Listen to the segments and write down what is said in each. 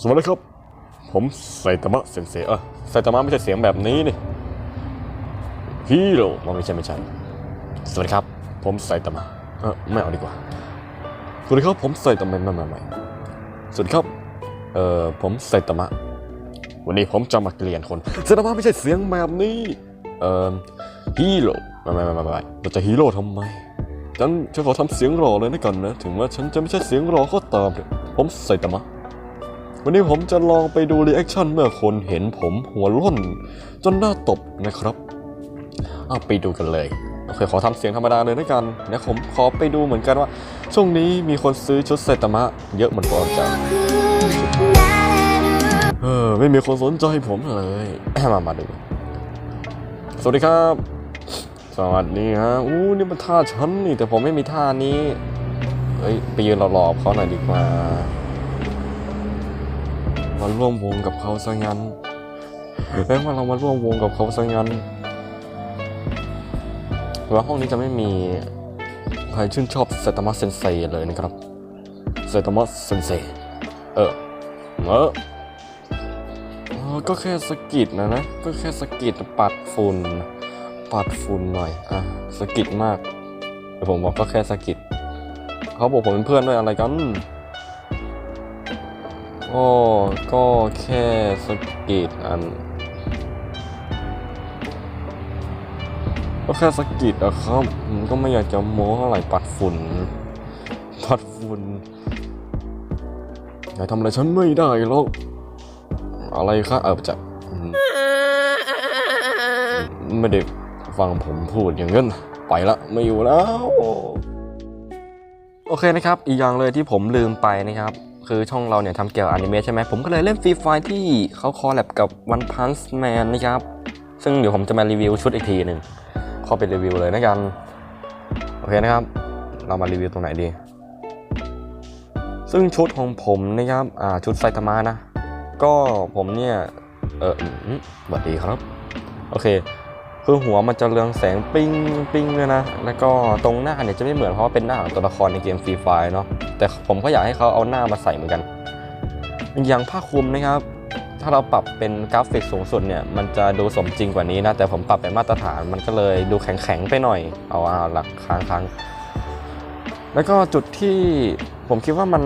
สวัสดีครับ ผมไซตามะเซนเซเออไซตามะไม่ใช่เสียงแบบนี้นี่ฮีโร่มันไม่ใช่ไม่ใช่ สวัสดีครับ ผมไซตามะเออไม่เอาดีกว่า สวัสดีครับผมไซตามะไม่ไม่ไม่สวัสดีครับ เอ่อผมไซตามะ วันนี้ผมจะมาเกลียนคนไซตามะไม่ใช่เสียงแบบนี้ เอ่อฮีโร่ไม่ไม่ไม่ไม่ไม่เราจะฮีโร่ทำไมฉันฉันขอทำเสียงหล่อเลยนะกันนะ ถึงว่าฉันจะไม่ใช่เสียงหล่อก็ตามเถอะผมไซตามะ วันนี้ผมจะลองไปดูรีแอคชั่นเมื่อคนเห็นผมหัวร่นจนหน้าตบนะครับเอาไปดูกันเลยโอเคขอทำเสียงธรรมดาเลยนะกันนะผมขอไปดูเหมือนกันว่า ช่วงนี้มีคนซื้อชุดไซตามะเยอะเหมือนกันจังเออไม่มีคนสนใจผมเลยมามาดูสวัสดีครับ สวัสดีฮะอู้นี่มันท่าฉันนี่แต่ผมไม่มีท่านี้เฮ้ยไปยืนหล่อๆเขาหน่อยดีกว่า มาร่วมวงกับเขาซะงั้นเอ้ว่าเรามาร่วมวงกับเขาซะงั้นหรือว่าห้องนี้จะไม่มีใครชื่นชอบเซตามะเซนเซเลยนะครับเซตามะเซนเซเออเออก็แค่สกิดนะนะ ก็แค่สกิดปัดฝุ่น ปัดฝุ่นหน่อย อะสกิดมาก ผมบอกก็แค่สกิด เขาบอกผมเป็นเพื่อนด้วยอะไรกัน โอ้ก็แค่สกิดอันก็แค่สกิดอะครับผมก็ไม่อยากจะโม้เท่าไหร่ปัดฝุ่น ปัดฝุ่นอย่าทำอะไรฉันไม่ได้หรอกอะไรคะเออจะไม่ได้ฟังผมพูดอย่างนั้นไปละไม่อยู่แล้ว โอเคนะครับ อีกอย่างเลยที่ผมลืมไปนะครับ คือช่องเราเนี่ยทำเกี่ยวกับอนิเมะใช่ไหมผมก็เลยเล่นฟรีไฟที่เขาคอลแลบกับ One Punch Man นะครับ ซึ่งเดี๋ยวผมจะมารีวิวชุดอีกทีหนึ่งเข้าไปรีวิวเลยนะกัน โอเคนะครับ เรามารีวิวตรงไหนดี ซึ่งชุดของผมนะครับอ่าชุดไซตามะนะ ก็ผมเนี่ย เออสวัสดีครับ โอเคคือหัวมันจะเรืองแสงปิ้งปิ้งเลยนะ แล้วก็ตรงหน้าเนี่ยจะไม่เหมือนเพราะเป็นหน้าของตัวละครในเกมฟรีไฟเนาะ แต่ผมก็อยากให้เขาเอาหน้ามาใส่เหมือนกัน อย่างผ้าคลุมนะครับ ถ้าเราปรับเป็นกราฟิกสูงสุดเนี่ย มันจะดูสมจริงกว่านี้นะ แต่ผมปรับเป็นมาตรฐาน มันก็เลยดูแข็งๆไปหน่อย เอาเอาหลักค้างค้างแล้วก็จุดที่ผมคิดว่ามัน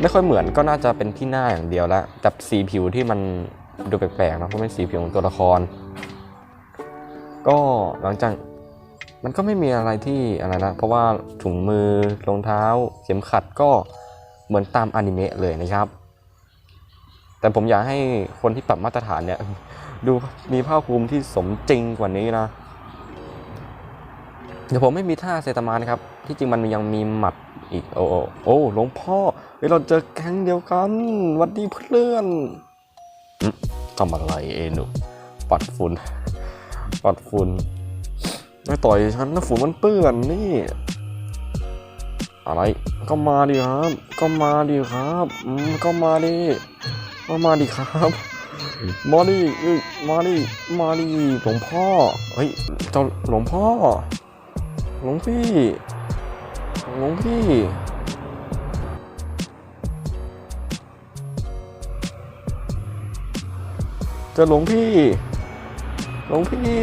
ไม่ค่อยเหมือนก็น่าจะเป็นที่หน้าอย่างเดียวล้วกับสีผิวที่มันดูแปลกๆนะเพราะเป็นสีผิวของตัวละคร ก็หลังจาก มันก็ไม่มีอะไรที่อะไรนะเพราะว่าถุงมือรองเท้า เข็มขัดก็เหมือนตามอนิเมะเลยนะครับ แต่ผมอยากให้คนที่ปรับมาตรฐานเนี่ยดูมีผ้าคลุมที่สมจริงกว่านี้นะเดี๋ยวผมไม่มีท่าเซตามานะครับ ที่จริงมันยังมีหมัดอีกโอ้โอ้โอ้หลวงพ่อเฮ้ยเราเจอแก๊งเดียวกันวัดดีเพื่อนทำอะไรเอหนุปัดฝุ่นปัดฝุ่น ไม่ต่อยฉันนะฝุ่นมันเปื้อนนี่ อะไร ก็มาดิครับ ก็มาดิครับอืมก็มาดิก็มาดิครับมาดิเอ้ยมาดิมาดิหลวงพ่อ เฮ้ย เจ้าหลวงพ่อ หลวงพี่ หลวงพี่เจะหลวงพี่ หลวงพี่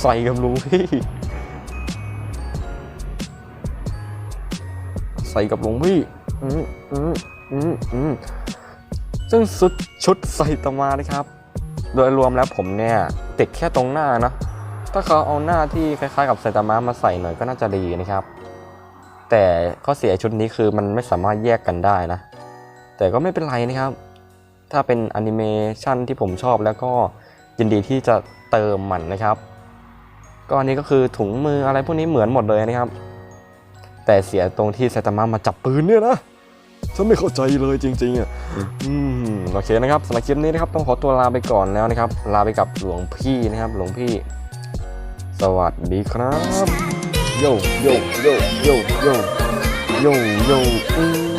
ใส่กับหลวงพี่ ใส่กับหลวงพี่ อืมอืมอืมอืมซึ่งชุดชุดใส่ตามานะครับ โดยรวมแล้วผมเนี่ยติดแค่ตรงหน้านะถ้าเขาเอาหน้าที่คล้ายๆกับไซตามะมาใส่หน่อยก็น่าจะดีนะครับ แต่ข้อเสียชุดนี้คือมันไม่สามารถแยกกันได้นะ แต่ก็ไม่เป็นไรนะครับ ถ้าเป็นแอนิเมชันที่ผมชอบแล้วก็ยินดีที่จะเติมมันนะครับ ก็อันนี้ก็คือถุงมืออะไรพวกนี้เหมือนหมดเลยนะครับ แต่เสียตรงที่ไซตามะมาจับปืนเนี่ยนะฉันไม่เข้าใจเลยจริงๆอะอืมโอเคนะครับสำหรับคลิปนี้นะครับต้องขอตัวลาไปก่อนแล้วนะครับ ลาไปกับหลวงพี่นะครับ หลวงพี่ สวัสดีครับโยโยโยโยโยโยโยอื